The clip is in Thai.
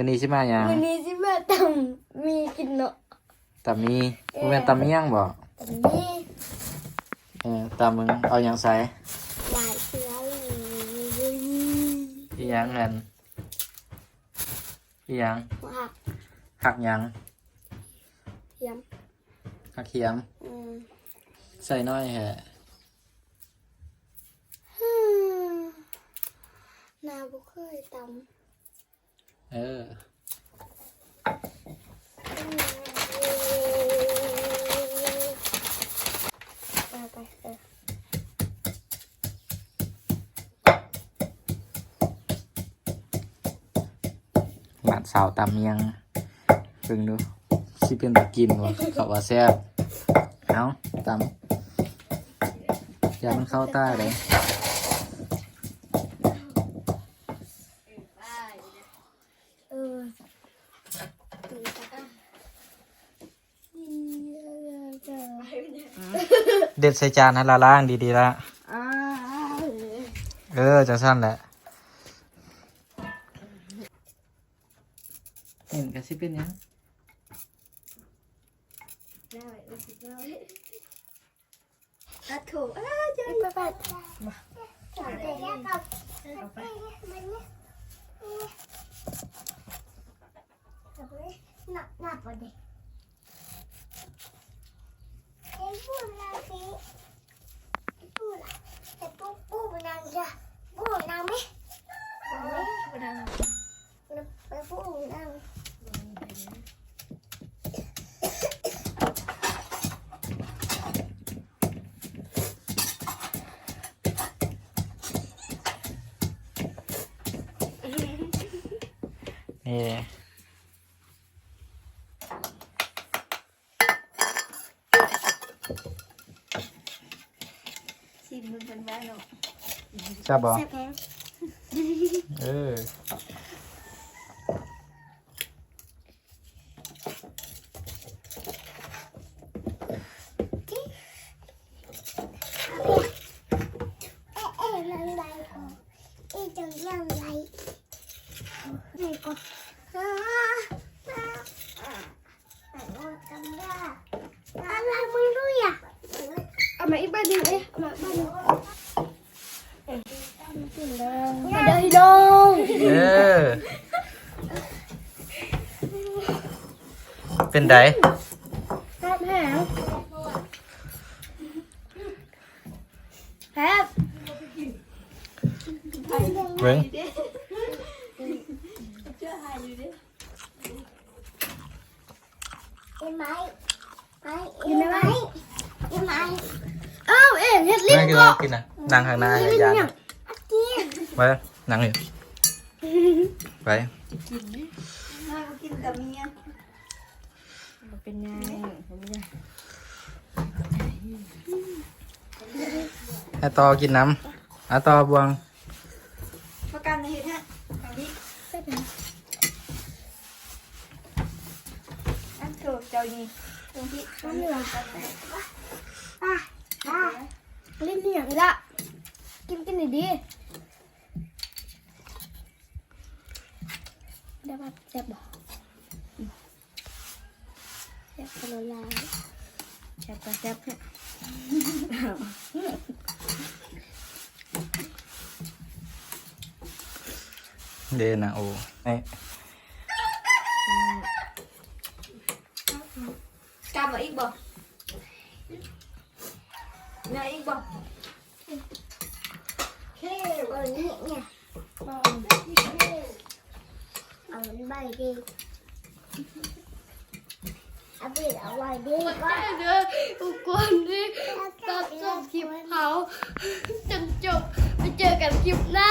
วันนี้ใช่ไหมยังวันนี้สิมาตำมีกินเนาะตำมีบ่แม่นตำเมี่ยงบ่ตำมีเออตำมึงเอาหยังใส่หลายเสือเลยอีหยังเงินอีหยังหักหักหยังเทียมหักเขียม อืมใส่น้อยแฮะฮึ่มนาบุเคยตเออำไปไป เออ หลานสาวตำเมี่ยงเพิ่งดูสิเป็นตะกินบ่เขาว่าแซ่บเอาตำอย่ามันเข้าตาเลย เด็ดใส่จานให้ละล่างดีๆละอ่าเออจะสั้นแหละเห็นกันสิเป็นหยังอะถูกอะจะไปไปมาจับไปแล้วกับจับไปมันเนี่ยจับไปหนักหนักกว่าเด็กไอ้พูดอะไรสิพูดอะแต่ปุ๊บปุ๊บนาง จะพูดนางไหมนางไหมนางไปพูดนางนี่ชิมมันเป็นบ้านเนาะ จับบ่ แซ่บแฮง เออ เอ๊ะเอ๊ะมันไรก่อนเอ๊ะจะยังไรไรก่อนอ่าอ่าอ่าอ่าจำได้อะไรมึงรู้อ่ะเอามาอีกบ้านหนึ่งเอ๊ะเอามาบ้านหนึ่ง มาเดินดง เออ เป็นได แซ่บแฮงแซ่บ เบิ้ง กินไหมกินไหมกินไหมอ้าวเอ๊ะเฮ็ดลิ้น ไม่กิน ก็ กินนะนั่งข้างหน้าให้ยาน กิ นไปนั่งอยู่ไปกินกับเมียเป็นไงผมจะให้ต่อกินน้ำอะต่อบวงประกันในเหตุฮะทางนี้เสร็จแล้วอันถูกเจ้านี่ตรงที่น้ำเหลืองอะอะลิ้นเหนียวละกินกินดีดีได้ป่ะแซ่บบ่แซ่บคนละลาย แซ่บก็แซ่บฮะ เดนนะโอ้ไอ้ กล้ามาอีกบ่เนื้ออีกบ่ เอามันไปดิอาไปเอาไว้ดิกก็นเด้อทุกคนดิตอบจบคลิปเขาจนจบไปเจอกันคลิปหน้า